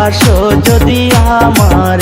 ভালোবাসো যদি আমারে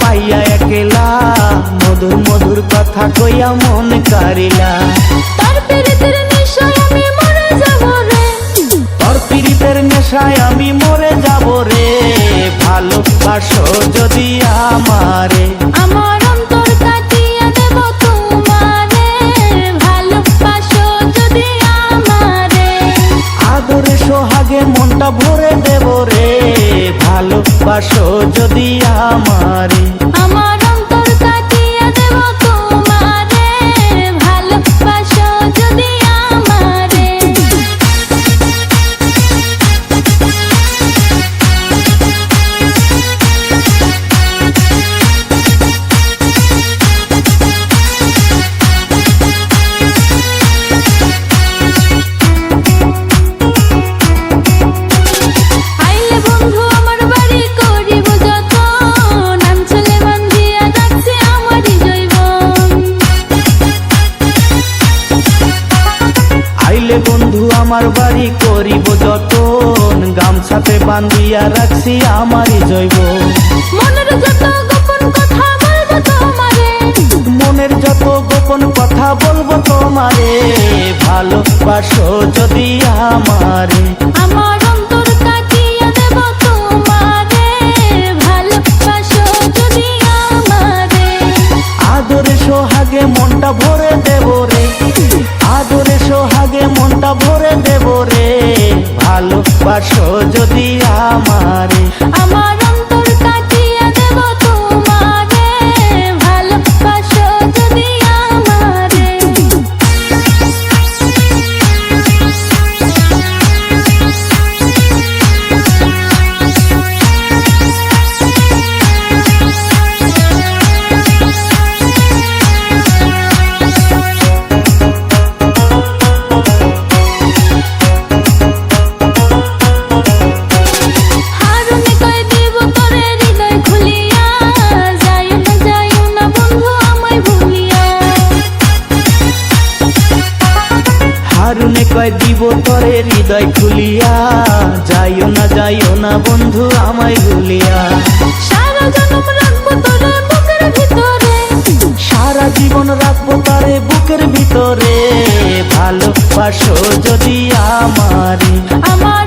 পাইয়া একলা মধুর মধুর কথা কইয়া মন কারিলা তার পীড়িতের নিশায় আমি মরে যাব রে। তোর পীড়িতের নেশায় আমি মরে যাব রে। ভালোবাসো যদি আমারে। আমার অন্তর কাটিয়ে দেব তোমারে। ভালোবাসো যদি আমারে। আদরে সোহাগে মনটা ভরে দেব রে। ভালোবাসো যদি আমারে। আমার করিব যতন গামছাতে বান্ধিয়া রাখছি আমারই জৈব। মনের যত গোপন কথা বলব তোমারে। মনের যত গোপন কথা বলব তোমারে। ভালোবাসো যদি আমারে। আমার অন্তর কাটিয়ে দেব তোমারে। ভালোবাসো যদি আমারে। আদরে সোহাগে মনটা ভরে দেব রে। আদরে সোহাগে মনটা ভরে দেব রে। ভালোবাসো যদি আমারে? আমার কয় দিব তরে হৃদয় খুলিয়া। যাইও না যাইও না বন্ধু আমায় ভুলিয়া। সারা জনম রাখব তোরে বুকের ভিতরে। সারা জীবন রাখব তারে বুকের ভিতরে। ভালোবাসো যদি আমারে। আমার